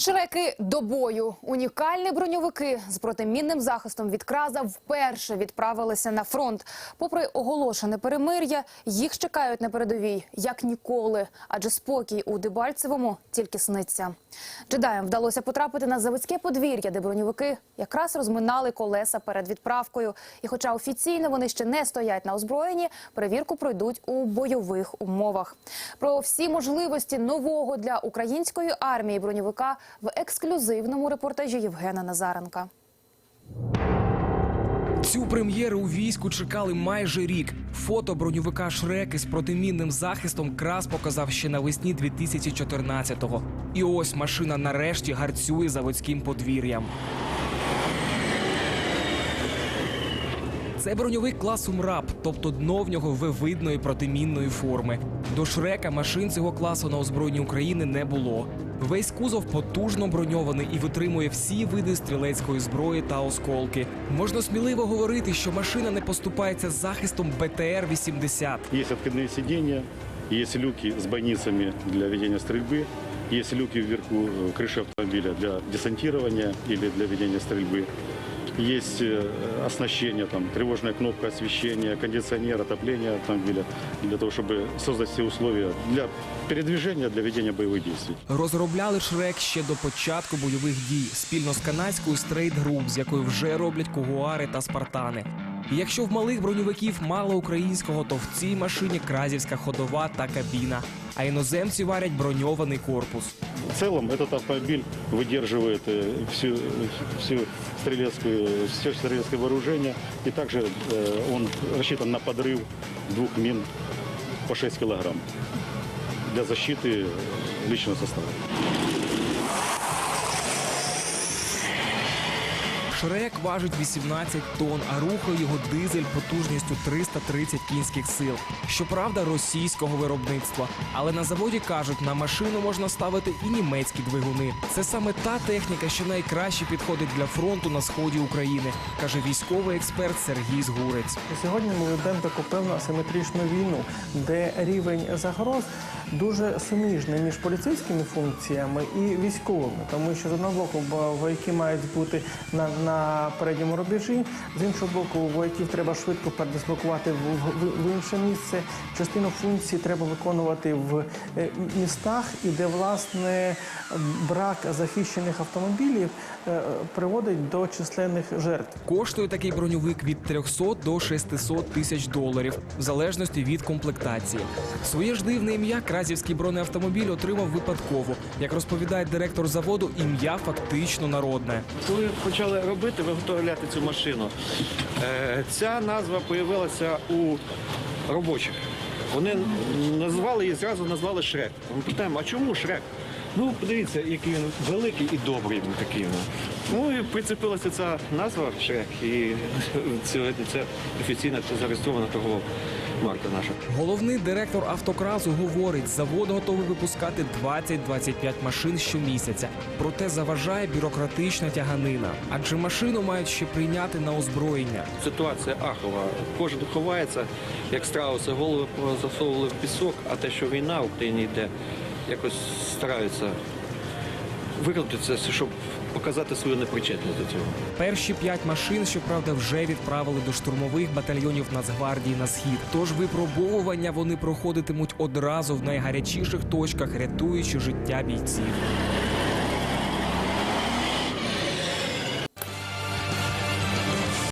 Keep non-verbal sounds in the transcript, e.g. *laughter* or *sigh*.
Шреки до бою. Унікальні броньовики з протимінним захистом від краза вперше відправилися на фронт. Попри оголошене перемир'я, їх чекають на передовій як ніколи, адже спокій у Дебальцевому тільки сниться. Джедаям вдалося потрапити на заводське подвір'я, де броньовики якраз розминали колеса перед відправкою. І, хоча офіційно вони ще не стоять на озброєнні, перевірку пройдуть у бойових умовах. Про всі можливості нового для української армії броньовика в ексклюзивному репортажі Євгена Назаренка. Цю прем'єру у війську чекали майже рік. Фото броньовика Шрек із протимінним захистом крас показав ще навесні 2014-го. І ось машина нарешті гарцює заводським подвір'ям. Це броньовик класу МРАП, тобто дно в нього вивидної протимінної форми. До Шрека машин цього класу на озброєнні України не було. Весь кузов потужно броньований і витримує всі види стрілецької зброї та осколки. Можна сміливо говорити, що машина не поступається з захистом БТР-80. Есть откидные сиденья, есть люки с бойницами для ведения стрельбы, есть люки вверху э, крыши автомобиля для десантирования или для ведения стрельбы. Есть э, оснащение, там, тревожная кнопка освещения, кондиционер, отопление автомобиля, для того, чтобы создать все условия для передвижения, для ведения боевых действий. Розробляли Шрек ще до початку бойових дій спільно з канадською Straight Group, з якою вже роблять кугуари та спартани. І якщо в малих броньовиків мало українського, то в цій машині кразівська ходова та кабіна. А іноземці варять броньований корпус. В целом этот автомобиль выдерживает э, всю, всю стрелецкую, все стрелецкое вооружение. И также э, он рассчитан на подрыв двух мин по 6 килограмм для защиты личного состава. Шрек важить 18 тонн, а рухає його дизель потужністю 330 кінських сил. Щоправда, російського виробництва. Але на заводі кажуть, на машину можна ставити і німецькі двигуни. Це саме та техніка, що найкраще підходить для фронту на сході України, каже військовий експерт Сергій Згурець. Сьогодні ми ведемо таку певну асиметричну війну, де рівень загроз дуже суміжний між поліцейськими функціями і військовими, тому що з одного боку бо- вояки мають бути на, на передньому рубежі, з іншого боку, вояків треба швидко передислокувати в, в, в інше місце. Частину функцій треба виконувати в е, містах, і де власне брак захищених автомобілів е, приводить до численних жертв. Коштує такий броньовик від 300 до 600 тисяч доларів, в залежності від комплектації. Своє ж дивне ім'я кразівський бронеавтомобіль отримав випадково. Як розповідає директор заводу, ім'я фактично народне. Коли почали робити, виготовляти цю машину, е, ця назва з'явилася у робочих. Вони назвали її, зразу назвали Шрек. Ми питаємо, а чому Шрек? Ну, подивіться, який він великий і добрий він такий. ну. Ну і прицепилася ця назва Шрек, і *laughs* сьогодні це офіційно зареєстрована торгова марка наша. Головний директор автокразу говорить, завод готовий випускати 20-25 машин щомісяця. Проте заважає бюрократична тяганина, адже машину мають ще прийняти на озброєння. Ситуація ахова. Кожен ховається, як страуси, голови засовували в пісок, а те, що війна в Україні йде, якось стараються викрутитися, щоб показати свою непричетність до цього. Перші п'ять машин, щоправда, вже відправили до штурмових батальйонів Нацгвардії на схід. Тож випробовування вони проходитимуть одразу в найгарячіших точках, рятуючи життя бійців.